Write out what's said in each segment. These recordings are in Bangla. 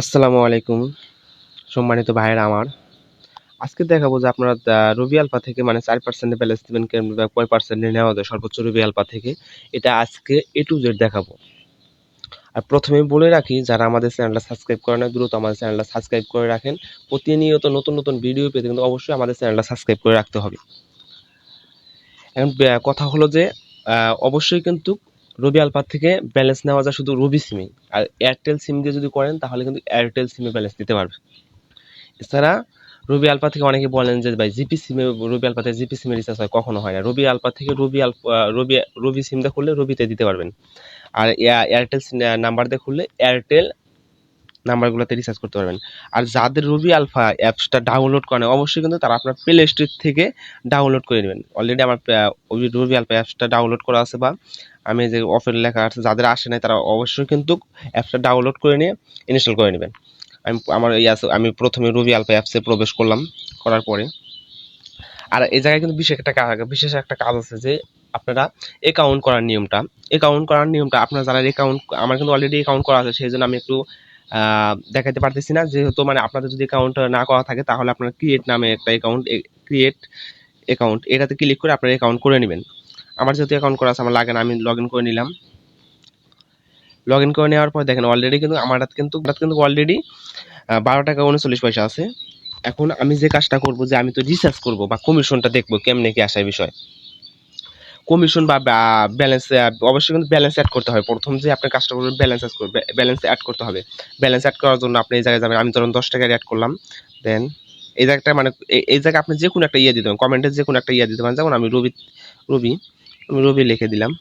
আসসালামু আলাইকুম, সম্মানিত ভাইয়েরা আমার। আজকে দেখাবো যে আপনারা রবি আলফা থেকে মানে চার পার্সেন্টের ব্যালেন্স দেবেন কিংবা কয় পার্সেন্টে নেওয়া যায় সর্বোচ্চ রবি আলফা থেকে। এটা আজকে এ টু জেড দেখাবো। আর প্রথমে বলে রাখি, যারা আমাদের চ্যানেলটা সাবস্ক্রাইব করে না, দ্রুত আমাদের চ্যানেলটা সাবস্ক্রাইব করে রাখেন। প্রতিনিয়ত নতুন নতুন ভিডিও পেতে কিন্তু অবশ্যই আমাদের চ্যানেলটা সাবস্ক্রাইব করে রাখতে হবে। এখন কথা হলো যে অবশ্যই কিন্তু রবি আলপার থেকে ব্যালেন্স নেওয়া যায় শুধু রবি সিমে আর এয়ারটেল সিম দিয়ে যদি করেন, তাহলে কিন্তু এয়ারটেল সিমে ব্যালেন্স দিতে পারবে। এছাড়া রবি আলফা থেকে অনেকে বলেন যে, ভাই জিপি সিমে রবি আলফাতে জিপি সিমে রিচার্জ হয়। কখনো হয় না। রবি আলফা থেকে রবি আলফা রবি রবি সিমটা খুললে রবিতে দিতে পারবেন। আর এয়া- এয়ারটেল নাম্বার দিয়ে খুললে এয়ারটেল নাম্বারগুলোতে রিচার্জ করতে পারবেন। আর যাদের রবি আলফা অ্যাপসটা ডাউনলোড করেন অবশ্যই কিন্তু তারা আপনার প্লে স্টোর থেকে ডাউনলোড করে নেবেন। অলরেডি আমার রবি আলফা অ্যাপসটা ডাউনলোড করা আছে বা আমি যে অফের লেখা আছে, যাদের আসে নাই তারা অবশ্যই কিন্তু অ্যাপসটা ডাউনলোড করে নিয়ে ইনস্টল করে নেবেন। আমি, আমার এই আমি প্রথমে রবি আলফা অ্যাপসে প্রবেশ করলাম, করার পরে। আর এই জায়গায় কিন্তু বিশেষ একটা কাজ বিশেষ একটা কাজ আছে যে আপনারা অ্যাকাউন্ট করার নিয়মটা অ্যাকাউন্ট করার নিয়মটা আপনারা যারা অ্যাকাউন্ট আমার কিন্তু অলরেডি অ্যাকাউন্ট করা আছে, সেই জন্য আমি একটু দেখাতে পারতেছি না। যেহেতু মানে আপনাদের যদি অ্যাকাউন্ট না করা থাকে, তাহলে আপনারা ক্রিয়েট নামে একটা অ্যাকাউন্ট ক্রিয়েট অ্যাকাউন্ট এটাতে ক্লিক করে আপনারা অ্যাকাউন্ট করে নেবেন। আমার যেহেতু অ্যাকাউন্ট করা আছে, আমার লাগে না, আমি লগ করে নিলাম। লগ ইন করে নেওয়ার পর দেখেন অলরেডি কিন্তু আমার হাতে কিন্তু কিন্তু অলরেডি বারো টাকা উনচল্লিশ পয়সা আছে। এখন আমি যে কাজটা করব, যে আমি তো রিসার্চ করব বা কমিশনটা দেখব কেমনে কি আসায় বিষয়। কমিশন বা ব্যালেন্স অবশ্যই কিন্তু ব্যালেন্স অ্যাড করতে হবে। প্রথম যে আপনার কাজটা করবেন ব্যালেন্স অ্যাড করবে ব্যালেন্স অ্যাড করতে হবে। ব্যালেন্স অ্যাড করার জন্য আপনি এই জায়গায় যাবেন। আমি ধরুন দশ টাকা অ্যাড করলাম। দেন এই জায়গাটা মানে এই- জায়গায় আপনি যে কোনো একটা ইয়ে দিতে পারেন কমেন্টে যে কোনো একটা ইয়ে দিতে পারেন যেমন আমি রবি রবি আমি রবি লিখে দিলাম।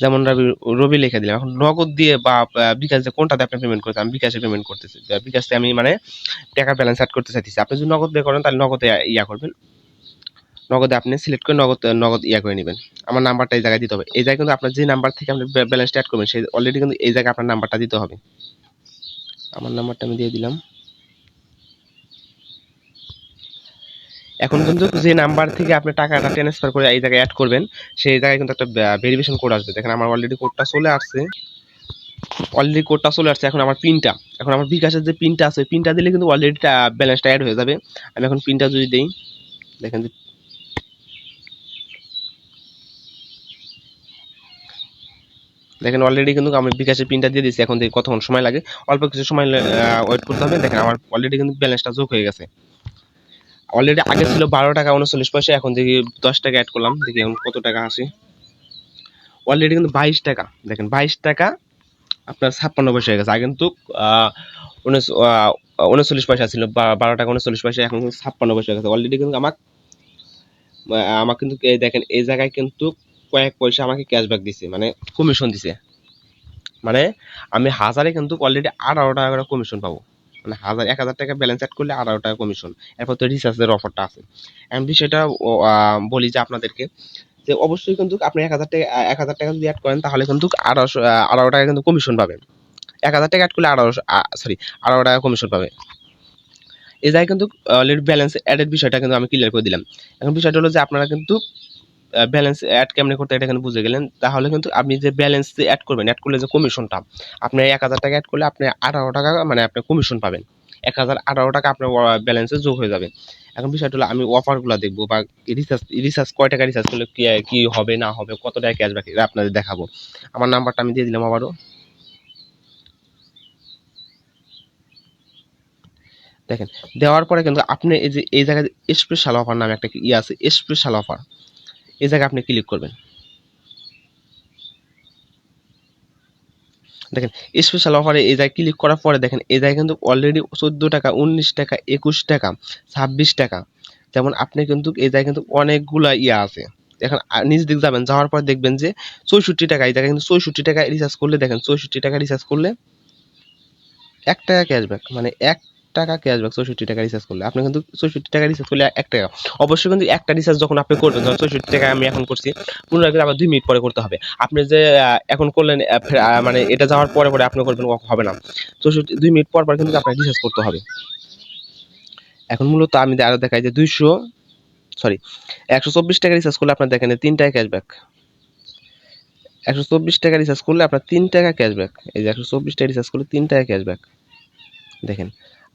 যেমন রবি রবি লিখে দিলাম। এখন নগদ দিয়ে বা বিকাশ দিয়ে কোনটাতে আপনি পেমেন্ট করতে আমি বিকাশে পেমেন্ট করতেছি। বিকাশে আমি মানে টাকা ব্যালেন্স অ্যাড করতে চাইতেছি। আপনি যদি নগদ দিয়ে করেন, তাহলে নগদে ইয়া করবেন। নগদে আপনি সিলেক্ট করে নগদ নগদ ইয়া করে নেবেন। আমার নাম্বারটা এই জায়গায় দিতে হবে। এই জায়গায় কিন্তু আপনার যে নাম্বার থেকে আপনি ব্যালেন্সটা অ্যাড করবেন, সেই অলরেডি কিন্তু এই জায়গায় আপনার নাম্বারটা দিতে হবে। আমার নাম্বারটা আমি দিয়ে দিলাম। এখন কিন্তু যে নাম্বার থেকে আপনি টাকাটা ট্রান্সফার করে এই জায়গায় অ্যাড করবেন, সেই জায়গায় কিন্তু একটা ভেরিফিকেশন কোড আসবে। দেখেন আমার অলরেডি কোডটা চলে আসছে। অলরেডি কোডটা চলে আসছে, এখন আমার পিনটা এখন আমার বিকাশের যে পিনটা আছে পিনটা দিলে কিন্তু অলরেডি ব্যালেন্সটা অ্যাড হয়ে যাবে। আমি এখন পিনটা যদি দিই, দেখেন যে দেখেন অলরেডি কিন্তু আমি বিকাশের পিনটা দিয়ে দিয়েছি, এখন দেখি কতক্ষণ সময় লাগে। অল্প কিছু সময় ওয়েট করতে হবে। দেখেন আমার অলরেডি কিন্তু ব্যালেন্সটা যোগ হয়ে গেছে। অলরেডি আগে ছিল বারো টাকা, উনচল্লিশ পয়সা, এখন দেখি দশ টাকা অ্যাড করলাম, দেখি এখন কত টাকা আসে অলরেডি কিন্তু বাইশ টাকা, দেখেন বাইশ টাকা, আপনার ছাপ্পান্ন পয়সা হয়ে গেছে। আগে কিন্তু উনচল্লিশ পয়সা ছিল বারো টাকা, উনচল্লিশ পয়সা, এখন কিন্তু ছাপ্পান্ন পয়সা হয়ে গেছে। অলরেডি কিন্তু আমার আমার কিন্তু, এই দেখেন, এই জায়গায় কিন্তু কয়েক পয়সা আমাকে ক্যাশব্যাক দিছে মানে কমিশন দিছে। মানে আমি হাজারে কিন্তু অলরেডি আঠারো টাকা করে কমিশন পাবো। মানে হাজার, এক হাজার টাকা ব্যালেন্স অ্যাড করলে আঠারো টাকা কমিশন এরপর তো রিচার্জের অফারটা আছে। এখন বিষয়টা বলি যে আপনাদেরকে যে অবশ্যই কিন্তু আপনি এক হাজার টাকা, এক হাজার টাকা যদি অ্যাড করেন, তাহলে কিন্তু আঠারোশো আঠারো টাকা কিন্তু কমিশন পাবেন। এক হাজার টাকা অ্যাড করলে আঠারোশো সরি আঠারো টাকা কমিশন পাবে। এই জায়গায় কিন্তু অলরেডি ব্যালেন্স অ্যাডের বিষয়টা কিন্তু আমি ক্লিয়ার করে দিলাম। এখন বিষয়টা হলো যে আপনারা কিন্তু ব্যালেন্স অ্যাড কেমনে করতে এটা এখানে বুঝে গেলেন। তাহলে কিন্তু আপনি যে ব্যালেন্স অ্যাড করবেন অ্যাড করলে যে কমিশনটা আপনি এক হাজার টাকা অ্যাড করলে আপনি আঠারো টাকা মানে আপনি কমিশন পাবেন। এক হাজার আঠারো টাকা আপনার ব্যালেন্সে যোগ হয়ে যাবে। এখন বিষয়টা হলো আমি অফারগুলো দেখব বা রিচার্জ রিচার্জ কয় টাকা রিচার্জ করলে কি কি হবে, না হবে, কত টাকা ক্যাশব্যাক এটা আপনাদের দেখাবো। আমার নাম্বারটা আমি দিয়ে দিলাম আবারও। দেখেন, দেওয়ার পরে কিন্তু আপনি এই যে, এই জায়গায় স্পেশাল অফার নামে একটা ইয়ে আছে স্পেশাল অফার এই জায়গায় আপনি ক্লিক করবেন। দেখেন স্পেশাল অফারে এই জায়গায় ক্লিক করার পরে দেখেন এই জায়গায় কিন্তু অলরেডি চোদ্দ টাকা, উনিশ টাকা, একুশ টাকা, ছাব্বিশ টাকা। যেমন আপনি কিন্তু এই জায়গায় কিন্তু অনেকগুলা ইয়া আছে। এখন নিচ দিক যাবেন, যাওয়ার পর দেখবেন যে চৌষট্টি টাকা, এই জায়গায় কিন্তু চৌষট্টি টাকা রিচার্জ করলে দেখেন, চৌষট্টি টাকা রিচার্জ করলে এক টাকা ক্যাশব্যাক মানে এক টাকা ক্যাশব্যাক চৌষট্টি টাকা রিচার্জ করলে, আপনি কিন্তু চৌষট্টি টাকা রিচার্জ করলে এক টাকা। অবশ্যই কিন্তু একটা রিচার্জ যখন আপনি করবেন, ধরুন চৌষট্টি টাকা আমি এখন করছি পুনরায় কিন্তু আবার দুই মিনিট পরে করতে হবে। আপনি যে এখন করলেন মানে এটা যাওয়ার পরে পরে আপনি করবেন হবে না। চৌষট্টি, দুই মিনিট পর পর কিন্তু আপনার রিচার্জ করতে হবে। এখন মূলত আমি আরও দেখাই যে দুইশো সরি একশো চব্বিশ টাকা রিচার্জ করলে আপনার দেখেন তিন টাকা ক্যাশব্যাক একশো চব্বিশ টাকা রিচার্জ করলে আপনার তিন টাকা ক্যাশব্যাক এই যে একশো চব্বিশ টাকা রিচার্জ করলে তিন টাকা ক্যাশব্যাক দেখেন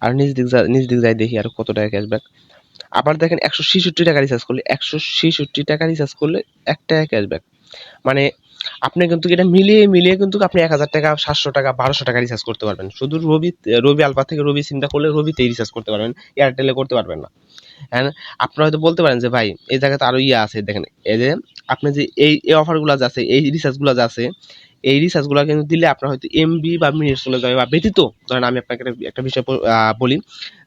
আর নিজ দিক নিজ দিক যাই দেখি আর কত টাকা ক্যাশব্যাক আবার দেখেন একশো ছেষট্টি টাকা রিচার্জ করলে, একশো ছেষট্টি টাকা রিচার্জ করলে এক টাকা ক্যাশব্যাক মানে আপনি কিন্তু এটা মিলিয়ে মিলিয়ে কিন্তু আপনি এক হাজার টাকা, সাতশো টাকা, বারোশো টাকা রিচার্জ করতে পারবেন। শুধু রবি রবি আলফা থেকে রবি সিমটা করলে রবিতেই রিচার্জ করতে পারবেন এয়ারটেলে করতে পারবেন না। হ্যাঁ আপনারা হয়তো বলতে পারেন যে, ভাই, এই জায়গাতে আরও ইয়ে আছে। দেখেন, এই যে, আপনি যে এই এই অফারগুলো যে আছে, এই রিচার্জগুলো যে আছে এই রিচার্জগুলো কিন্তু দিলে আপনার হয়তো এমবি বা মিনিট চলে যাবে বা ব্যতীত, ধরেন আমি আপনাকে একটা- বিষয় বলি,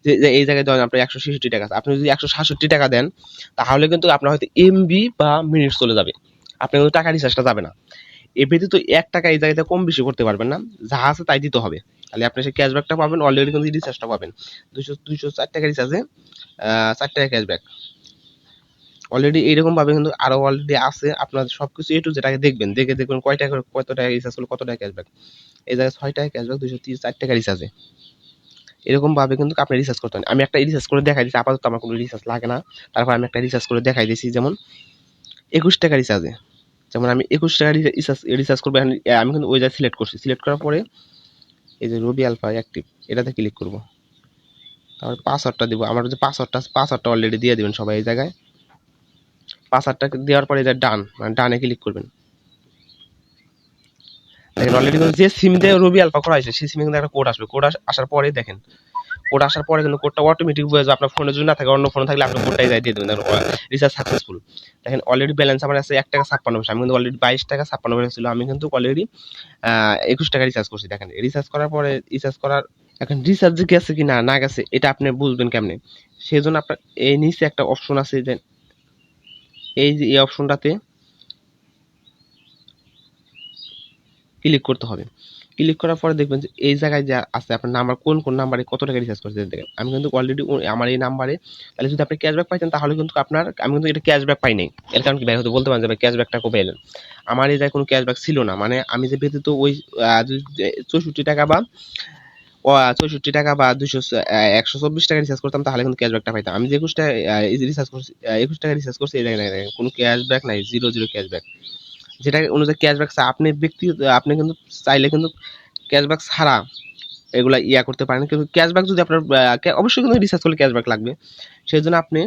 যে এই জায়গায় ধরেন আপনার একশো ছেষট্টি টাকা। আপনি যদি একশো সাতষট্টি টাকা দেন, তাহলে কিন্তু আপনার হয়তো এমবি বা মিনিট চলে যাবে। আপনার কিন্তু টাকা রিচার্জটা যাবে না। এ ব্যতীত এক টাকা এই জায়গাতে কম বেশি করতে পারবেন না। যা আছে তাই দিতে হবে। তাহলে আপনি সেই ক্যাশব্যাকটা পাবেন অলরেডি কিন্তু রিচার্জটা পাবেন। দুশো দুশো চার টাকা রিচার্জে চার টাকা ক্যাশব্যাক অলরেডি এইরকম ভাবে কিন্তু আরও অলরেডি আছে। আপনার সবকিছু এ টু যেটাকে দেখবেন। দেখে দেখবেন কয় টাকা কত টাকা রিচার্জ করলে, কত টাকা ক্যাশব্যাক এই জায়গায় ছয় টাকা ক্যাশব্যাক দুশো তিরিশ, চার টাকা রিচার্জে এরকম ভাবে কিন্তু আপনি রিচার্জ করতে পারেন। আমি একটা রিচার্জ করে দেখাই দিচ্ছি আপাতত আমার কোনো রিচার্জ লাগে না। তারপর আমি একটা রিচার্জ করে দেখাই দিচ্ছি যেমন একুশ টাকা রিচার্জে যেমন আমি একুশ টাকা রিচার্জ রিচার্জ করব, আমি কিন্তু ওই জায়গায় সিলেক্ট করছি। সিলেক্ট করার পরে এই যে রবি আলফা অ্যাক্টিভ এটাতে ক্লিক করব। তারপরে পাসওয়ার্ডটা দিব। আমার যে পাসওয়ার্ডটা আছে পাসওয়ার্ডটা অলরেডি দিয়ে দিবেন সবাই এই জায়গায়। পাসওয়ার্ডটা দেওয়ার পরে এটা ডান মানে ডানে ক্লিক করবেন। দেখেন অলরেডি কিন্তু যে সিম দিয়ে রবি আলফা করা হয়েছে, সেই সিমে কিন্তু একটা কোড আসবে। কোড আসার পরে দেখেন। কোড আসার পরে কিন্তু কোডটা অটোমেটিক হয়ে যাবে, আপনার ফোনে যদি না থাকে, অন্য ফোনে থাকলে আপনি কোডটাই যাই দিয়ে দেবেন। রিচার্জ সাকসেসফুল দেখেন অলরেডি ব্যালেন্স আমার আছে এক টাকা ছাপ্পান্ন পয়সা। আমি কিন্তু অলরেডি বাইশ টাকা ছাপ্পান্ন পয়সা ছিল। আমি কিন্তু অলরেডি একুশ টাকা রিচার্জ করছি। দেখেন রিচার্জ করার পরে রিচার্জ করার এখন রিচার্জ গেছে কি না না গেছে, এটা আপনি বুঝবেন কেমনে? সেই জন্য আপনার এই নিচে একটা অপশন আছে যে এই যে, এই অপশনটাতে ক্লিক করতে হবে। ক্লিক করার পরে দেখবেন যে, এই জায়গায় যা আছে, আপনার নাম্বার কোন কোন নাম্বারে কত টাকা রিচার্জ করতে দেখেন। আমি কিন্তু অলরেডি আমার এই নাম্বারে তাহলে যদি আপনি ক্যাশব্যাক পাইতেন, তাহলে কিন্তু আপনার, আমি কিন্তু এটা ক্যাশব্যাক পাই নাই। এর কারণ কি? হয়তো বলতে পারেন যে ক্যাশব্যাকটা কবে এলেন? আমার এই জায়গায় কোনো ক্যাশব্যাক ছিল না। মানে আমি যে ব্যতীত ওই চৌষট্টি টাকা বা চৌষট্টি টাকা বা দুশো একশো চব্বিশ টাকা রিচার্জ করতাম তাহলে কিন্তু ক্যাশব্যাকটা পাইতাম। আমি যে একুশ টাকা রিচার্জ করছি একুশ টাকা রিচার্জ করছি এই দেখেন, কোনো ক্যাশব্যাক নাই জিরো জিরো ক্যাশব্যাক যেটা অনুযায়ী ক্যাশব্যাক আপনি ব্যক্তি আপনি কিন্তু চাইলে কিন্তু ক্যাশব্যাক ছাড়া এগুলা ইয়া করতে পারেন। কিন্তু ক্যাশব্যাক যদি আপনার অবশ্যই কিন্তু রিচার্জ করলে ক্যাশব্যাক লাগবে। সেই জন্য আপনি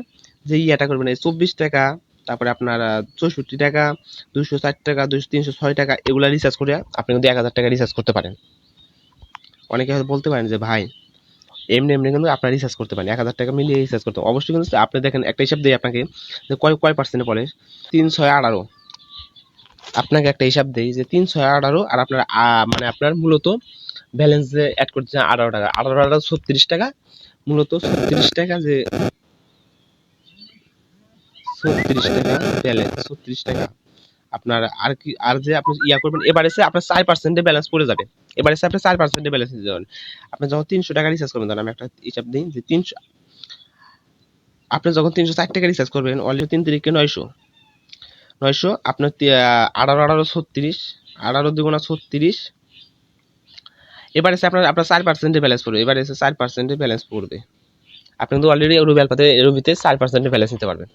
যে ইয়াটা করবেন এই চব্বিশ টাকা তারপরে আপনার চৌষট্টি টাকা দুশো ষাট টাকা দুশো তিনশো ছয় টাকা এগুলা রিচার্জ করে আপনি কিন্তু এক হাজার টাকা রিচার্জ করতে পারেন। অনেকে হয়তো বলতে পারেন যে, ভাই, এমনি এমনি কিন্তু আপনার রিচার্জ করতে পারেন, এক হাজার টাকা মিলিয়ে রিচার্জ করতে। অবশ্যই কিন্তু আপনি দেখেন, একটা হিসাব দিই আপনাকে যে কয় কয় পার্সেন্টে পড়ে? তিন ছয় আঠারো আপনাকে একটা হিসাব দেই যে তিন ছয় আঠারো আর আপনার মানে আপনার মূলত ব্যালেন্স যে অ্যাড করতে চান আঠারো টাকা। আঠারো টাকা ছত্রিশ টাকা, মূলত ছত্রিশ টাকা যে, ছত্রিশ টাকা ব্যালেন্স ছত্রিশ টাকা। আপনার আর কি, আর যে আপনি ইয়া করবেন, এবার এসে আপনার চার পার্সেন্টে ব্যালেন্স পড়ে যাবে। এবার এসে আপনি চার পার্সেন্টে ব্যালেন্স দিতে যাবেন। আপনি যখন তিনশো টাকা রিচার্জ করবেন, ধরেন আমি একটা হিসাব দিই যে তিনশো, আপনি যখন তিনশো ষাট টাকা রিচার্জ করবেন অলরেডি তিন তারিখে নয়শো। নয়শো, আপনার আঠারো আঠারো, ছত্রিশ, আঠারো দুগুণা ছত্রিশ। এবার এসে আপনার আপনার চার পার্সেন্টে ব্যালেন্স পড়বে। এবার এসে চার পার্সেন্টে ব্যালেন্স পড়বে। আপনি কিন্তু অলরেডি রুবি আলফাতে রুবিতে চার পার্সেন্টে ব্যালেন্স নিতে পারবেন।